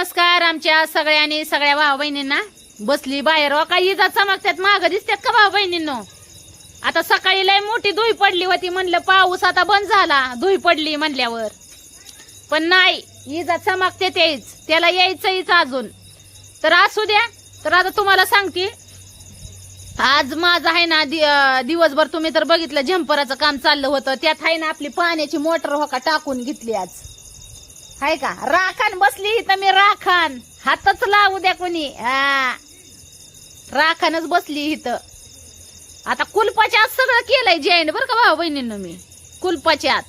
नमस्कार आमच्या सगळ्यांनी सगळ्या भाऊ बहिणींना बसली बाहेर हो इजा चमकत्यात माग दिसतात का भाऊ बहिणींनो आता सकाळी लय मोठी धुई पडली होती म्हणलं पाऊस आता बंद झाला धुई पडली म्हणल्यावर. पण नाही इजा चमकते तेच त्याला यायचंच अजून. तर असू द्या तर आता तुम्हाला सांगते. आज माझं आहे ना दिवसभर तुम्ही तर बघितलं झंपराचं काम चाललं होतं त्यात आहे ना आपली पाण्याची मोटर हो का टाकून घेतली आज. हाय का? राखण बसली इथं मी राखण. हातच लावू द्या कोणी. हा. राखणच बसली इथं. आता कुलपाच्या आत सगळं केलंय जैन बरं का भाऊ बहिणींनो मी. कुलपाच्या आत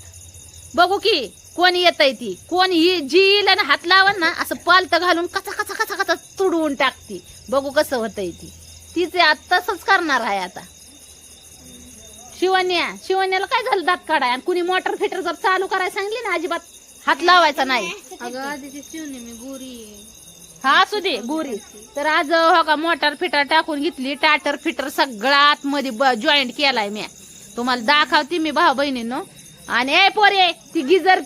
बघू की कोण येतय ती. कोण ही जी येईल आणि हात लावन ना असं पालत घालून कचा कचा कचा कचा तुडवून टाकती. बघू कसं होतंय ती. तिचे आता तसंच करणार आहे आता. शिवण्या शिवण्याला काय झालं दात काढाय? आणि कुणी मोटर फिटर जर चालू करायला सांगली ना अजिबात हात लावायचा नाही. अगं आधीची शिवणे मी गोरी आहे. हा असू दे गोरी तर आज हो का मोटर फिटर टाकून घेतली. टाटर फिटर सगळा आतमध्ये जॉईंट केलाय मी. तुम्हाला दाखवते मी भाऊ बहिणीनो. आणि ए पोरे ती गिजर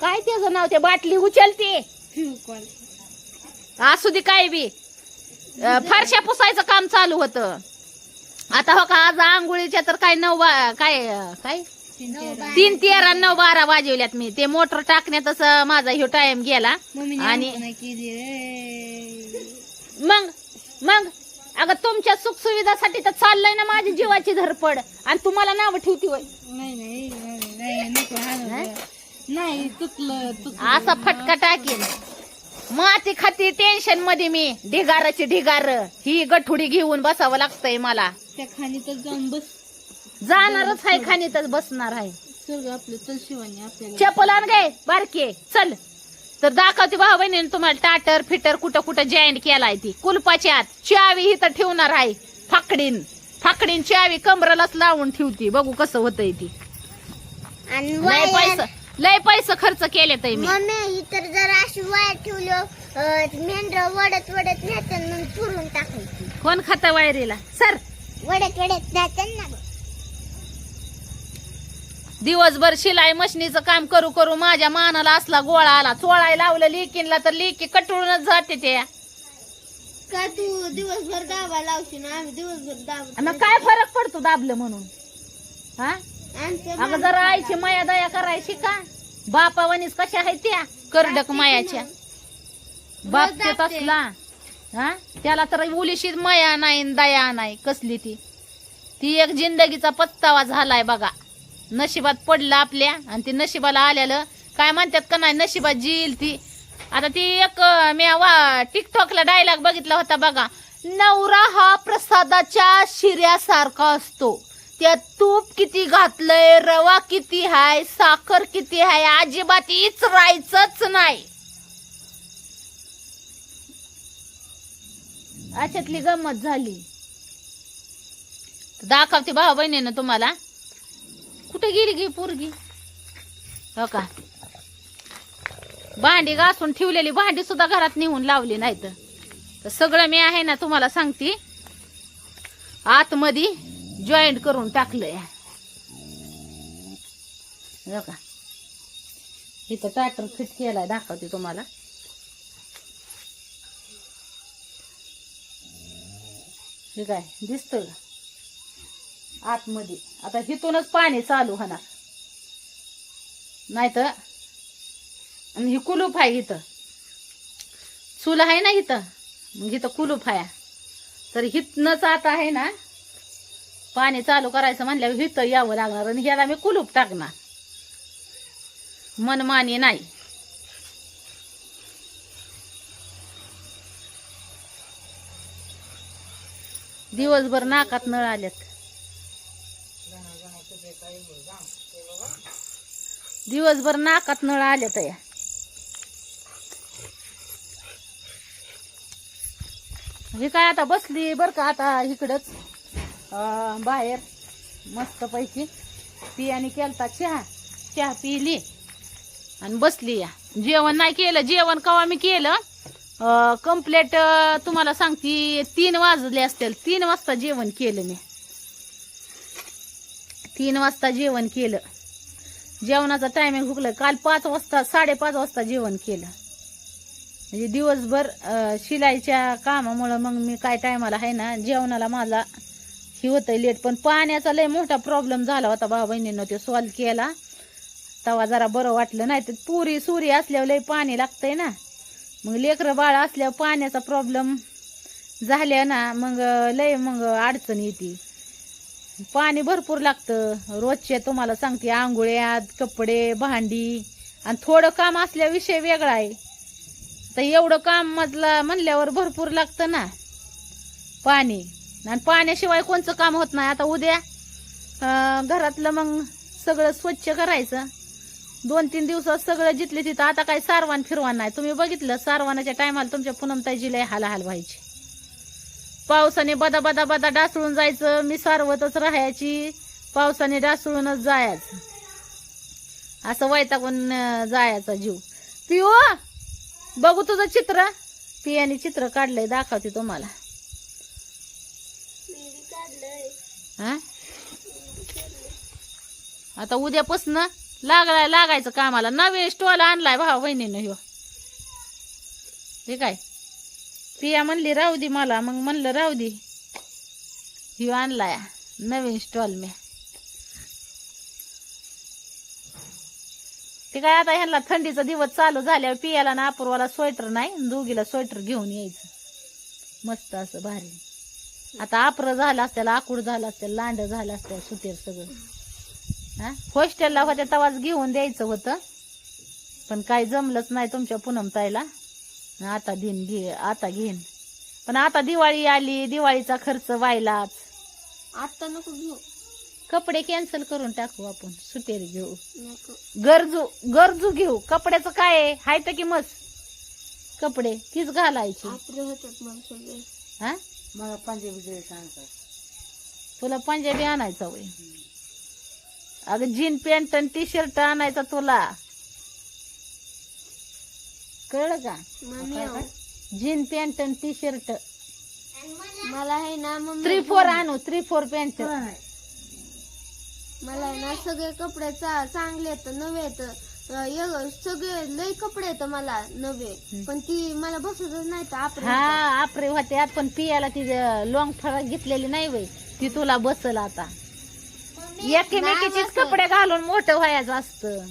काय त्याचं नाव ते बाटली उचलते. असू दे काय बी. अ, फरशा पुसायचं काम चालू होतं. आता हो का आज आंघोळीच्या तर काय नऊ काय अ, काय. तीन तेरा नऊ बारा वाजवल्यात मी. ते मोटर टाकण्यातच माझा ह्यो टाइम गेला. आणि-. मग मग अगं तुमच्या सुखसुविधासाठी तर चाललंय ना माझी जीवाची धरपड. आणि तुम्हाला नाव ठेवती वय नाही असा फटका टाकीन. माती खाती टेन्शनमध्ये मी. ढिगाराची ढिगार. ही गठुडी घेऊन बसावं लागतंय मला. त्या खाली तर जाऊन बस. जाणारच आहे खाणीतच बसणार आहे. आपलं चल शिवानी आपल्याला. चपल आण गे बारके चल. तर दाखवते भाऊ बहिणीने तुम्हाला टाटर फिटर कुठं कुठं जॉईंट केलाय ती. कुलपाच्या आत. चावी इथं ठेवणार आहे. फाकडीन. फाकडीन चावी कमरालाच लावून ठेवती. बघू कसं होतंय ती. आणि लय पैसा लय पैसे खर्च केले तर मी. मम्मी इतर जर अशी वायर ठेवलं मेंढर वडत वडत नेतात मग चुरून टाकायची. कोण खाता वायरीला? सर. वडत वडत नेतात ना दिवसभर शिलाई मशनीचं काम करू करू माझ्या मानाला असला गोळा आला. चोळाय लावलं लिकीनला तर लिकी कटळूनच जाते ते. का तू दिवसभर दाबा लावशी ना? आम्ही दिवसभर दाब मग काय फरक पडतो दाबलं म्हणून? हा? अगं जरा आईची माया दया करायची का बापावणीच कशा आहेत त्या? करडक मायाच्या. बाप तेच असला हा? त्याला तर उलीशी माया नाही न दया नाही. कसली ती? ती एक जिंदगीचा पत्तावा झालाय बघा. नशिबात पडला आपल्या आणि ती नशिबाला आलेलं काय म्हणतात का नाही नशिबात जील ती. आता ती एक मी वा टिकटॉकला डायलॉग बघितला होता बघा. नवरा हा प्रसादाच्या शिऱ्यासारखा असतो. त्यात तूप किती घातलंय रवा किती हाय साखर किती हाय अजिबात इचरायचंच नाही. अशातली गंमत झाली. दाखवते भाऊ बहिणीनं तुम्हाला. गेली गी पोरगी? हो का? भांडी घासून ठेवलेली भांडी सुद्धा घरात नेऊन लावली नाही तर सगळं मी आहे ना तुम्हाला सांगते. आतमध्ये जॉईंट करून टाकलंय. हो का? इथं ट्रॅक्टर फिट केलाय दाखवते तुम्हाला. हे काय दिसतं का? आतमध्ये. आता हिथूनच पाणी चालू होणार. नाही तर आणि ही कुलूप आहे इथं चूल आहे ना इथं मग इथं कुलूप आहे. तर हिथनच आता आहे ना पाणी चालू करायचं म्हणल्यावर हिथं यावं लागणार आणि ह्याला मी कुलूप टाकणार. मनमानी नाही. दिवसभर नाकात नळ आल्यात दिवसभर नाकात नळ आल्या या. हे काय आता बसली बर का आता इकडच बाहेर मस्त पैकी. पियाने केलता चहा चहा पिली आणि बसली या. जेवण नाही केलं जेवण कवा मी केलं? कम्प्लेट तुम्हाला सांगते तीन वाजले असतील. तीन वाजता जेवण केलं मी. तीन वाजता जेवण केलं. जेवणाचा टायमिंग हुकलं. काल पाच वाजता साडेपाच वाजता जेवण केलं. म्हणजे दिवसभर शिलाईच्या कामामुळं मग मी काय टायमाला आहे ना जेवणाला मला ही होतं लेट पण पाण्याचा लय मोठा प्रॉब्लेम झाला होता भाऊ बहिणीनं ते सॉल्व केला. तवा जरा बरं वाटलं नाही तर पुरी सुरी असल्यावर लय पाणी लागतंय ना. मग लेकरं बाळ असल्यावर पाण्याचा प्रॉब्लेम झाल्या ना मग लय मग अडचण येते. पाणी भरपूर लागतं. रोजचे तुम्हाला सांगते आंघोळ्यात कपडे भांडी आणि थोडं काम असल्याविषयी वेगळा आहे. तर एवढं काम मधला म्हणल्यावर भरपूर लागतं ना पाणी. आणि पाण्याशिवाय कोणचं काम होत नाही. आता उद्या घरातलं मग सगळं स्वच्छ करायचं. दोन तीन दिवसात सगळं जिथले तिथं. आता काही सारवान फिरवान नाही. तुम्ही बघितलं सारवानाच्या टायमाला तुमच्या पुनमताईजीला हाल हालाहाल व्हायची. पावसाने बदा बदा बदा डासळून जायचं. मी सारवतच राहायची. पावसाने डासळूनच जायचं. असं वैतागून जायचा जीव. पिओ बघू तुझं चित्र. पियाने चित्र काढलंय दाखवते तुम्हाला. हा? आता उद्यापासून लागलाय लागायचं कामाला. नवीन स्टॉल आणलाय भाऊ बहिणीनं ह्यो. हे काय? पिया म्हणली राहू दे मला. मग म्हणलं राहू दे. ही आणलाय नवीन स्टॉल मी. ते काय आता ह्यांना थंडीचा दिवस चालू झाल्यावर पियाला ना अपूर्वाला स्वेटर नाही दोघीला स्वेटर घेऊन यायचं. मस्त असं भारी. आता आपर झालं असत्याला आकूड झालं असत्याला लांड झालं असत्या सुतेर सगळं. हा? हॉस्टेलला होत्या तवाच घेऊन द्यायचं होतं. पण काही जमलंच नाही तुमच्या पुनम ताईला आता दिन घे आता घेईन पण आता दिवाळी आली दिवाळीचा खर्च व्हायलाच आता नको घेऊ. कपडे कॅन्सल करून टाकू आपण सुटेर घेऊ. नको. गरजू गरजू घेऊ. कपड्याचं काय आहे? हाय तर की मस कपडे तीच घालायची. आपले होतात मला हा? पंजाबी ड्रेस आणतात तुला पंजाबी आणायचा वय अगं जीन पॅन्ट आणि टी शर्ट आणायचा तुला. कळलं का? जीन पॅन्ट आणि टी शर्ट मला आहे ना मम्मी थ्री फोर आणू थ्री फोर पॅन्ट. मला आहे ना सगळे कपडे चा- चांगले आहेत नवे आहेत. अं, सगळे लय कपडे आहेत मला नवे. पण ती मला बसतच नाही तर आपण हा आपरे होत्यात पण पियाला ती लॉंग फरक घेतलेली नाही वय ती तुला बसल आता. एकमेकीचीच कपडे घालून मोठं व्हायचं असतं.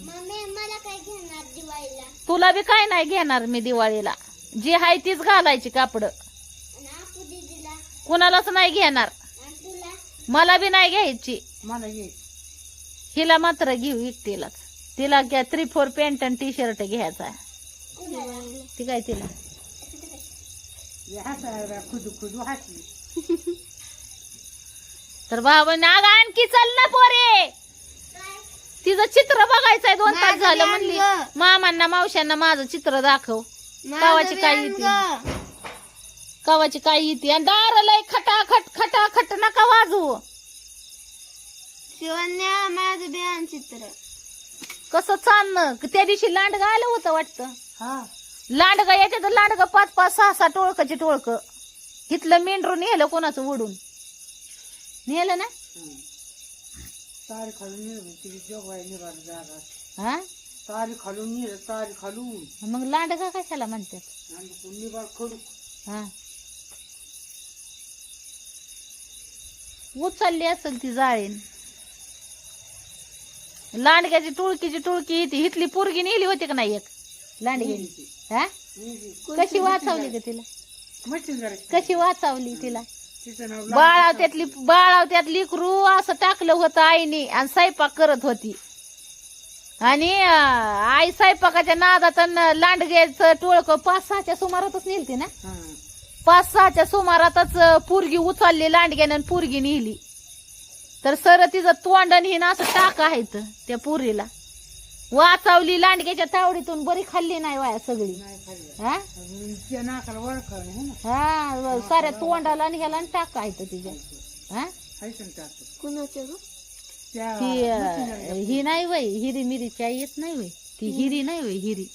तुला बी काय नाही घेणार मी दिवाळीला. जी हाय तीच घालायची कापड. कुणालाच नाही घेणार. मला बी नाही घ्यायची. मला हिला मात्र घेऊ एकटीलाच. तिला घ्या थ्री फोर पॅन्ट आणि टी शर्ट घ्यायचा. ती काय तिला? तर बाबा अगं आणखी चल ना पोरे. तिचं चित्र बघायचंय दोन तास माझं झालं बी म्हणली. मामांना मावशांना माझं चित्र दाखव. कावाची काय येते? कावाची काय येते? आणि दार लय खटाखट खटाखट नका वाजवू. शिवन्या माझं बियाण चित्र. कसं चालणं? त्या दिवशी लांडगं आलं होतं वाटतं. हा. लांडगं येते तर लांडगं पाच पाच सहा सहा टोळकाची टोळक. इथलं मेंढरू नेलं कोणाचं ओढून? नेलं ना? तारी खालून निघाल जागा हा तारी खालून निघ तारी खालून मग लांडगा कशाला म्हणतात आणि तू निघाल खडू हा उचलली असेल ती जाळीन लांडग्याची टुळकीची टुळकी येते इथली पोरगी नेली होती का नाही एक लांडग्याची हा कशी वाचवली का तिला मशीन जरा कशी वाचवली तिला बाळाव त्यातली बाळाव त्यात लिकरू असं टाकलं होतं आईने आणि स्वयंपाक करत होती. आणि आई स्वयंपाकाच्या नादात लांडग्याचं टोळक पाच सहाच्या सुमारातच नेलती ना? पाच सहाच्या सुमारातच पोरगी उचलली लांडग्यानं पोरगी नेली. तर सर तिचं तोंड आणि हिनं असं टाक आहेत त्या पुरीला. वाचवली लांडग्याच्या तावडीतून बरी खाल्ली नाही वाया सगळी. नाही खाल्लं. हा? हा साऱ्या तोंडाला आणि ह्याला आणि टाक आहेत तिच्या हा? ती ही नाही वय हिरी मिरीची आई येत नाही वय. ती हिरी नाही वय हिरी.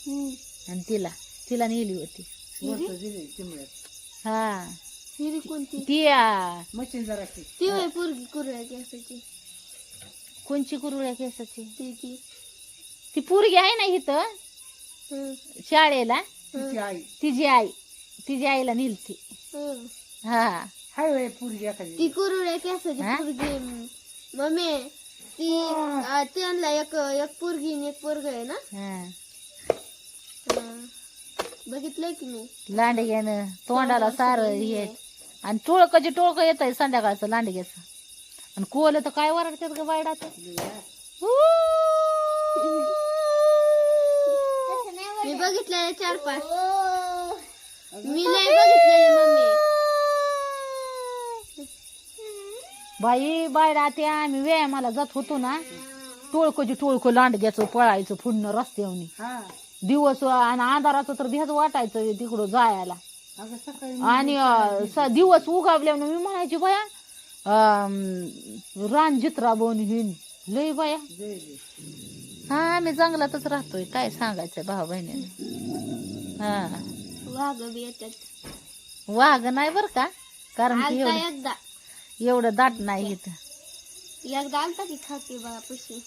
आणि तिला तिला नेली होती. हा. हिरी कोणती? ती ती होय पोरगी कुरळ्या केसाची. कोणची कुरुळ्या केसाची? ती पोरगी आहे ना इथं? हं. शाळेला. तिची आई. तिची आई. तिची आईला नेलती. हं. हा. हाय वय पुरगी एखादी. ती कुरुड्या केसाची हा? पोरगी? मम्मी ती अं, त्यांना एक एक पोरगी आणि एक पोरग आहे ना? हा. हं. बघितलंय की मी? लांडग्यानं तोंडाला सार हे. आणि टोळकची टोळक येत आहे संध्याकाळचं लांडग्याचं. आणि कोल तर काय वरडतात ग बायडात मी बघितलेले चार पाच. मी नाही बघितलेले मम्मी. बाई बायडा ते आम्ही. व्यायामाला जात होतो ना. टोळकची टोळक लांडग्याचं पळायचं पुढनं रस्त्यावनी हा. दिवस आणि अंधाराचं तर भ्याच वाटायचं तिकडं जायला. आणि स- दिवस उगावल्यानं मी म्हणायची बाया अं, रान जित्रा बोन हिन लय बाया हा आम्ही जंगलातच राहतोय काय सांगायचं भाऊ बहिणीने हा. वाघ बी येतात. वाघ नाही बर का? कारण की आलता एवढं एकदा. एवढं दाट नाही इथं. एकदा आलता की खाते बघा पशी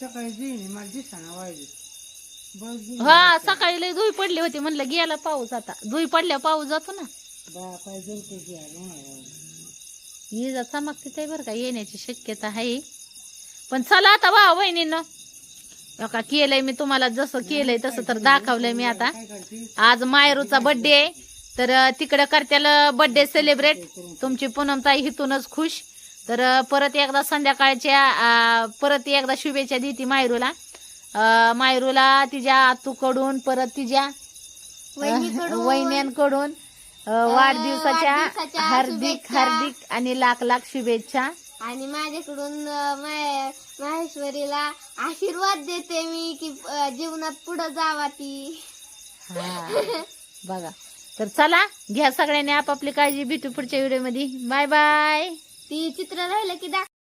सकाळी जेईन मला जेईन. हा सकाळी लय धुई पडली होती म्हणलं गेला पाऊस आता. धुई पडल्या पाऊस जातो ना. बापाय की नाही. ये चमकते ते बरं का येण्याची शक्यता आहे. पण चला आता भाऊ बहिणीनं का केलंय मी तुम्हाला जसं केलंय तसं तर दाखवलंय मी आता. आज मायरूचा बर्थडे आहे. तर तिकडं करत्याला बर्थडे सेलिब्रेट तुमची पूनमताई हिथूनच खुश. तर परत एकदा संध्याकाळच्या परत एकदा शुभेच्छा देते मायरूला. मायरूला तिच्या आतूकडून परत तिच्या वहिनीकडून. वहिन्यांकडून वाढदिवसाच्या हार्दिक. हार्दिक आणि लाख लाख शुभेच्छा. आणि माझ्याकडून माहेश्वरीला आशीर्वाद देते मी की जीवनात पुढे जावा ती. हा. बघा. तर चला घ्या सगळ्यांनी आपापली काळजी भेटू पुढच्या व्हिडिओमध्ये. बाय बाय ती चित्र राहिलं की दाख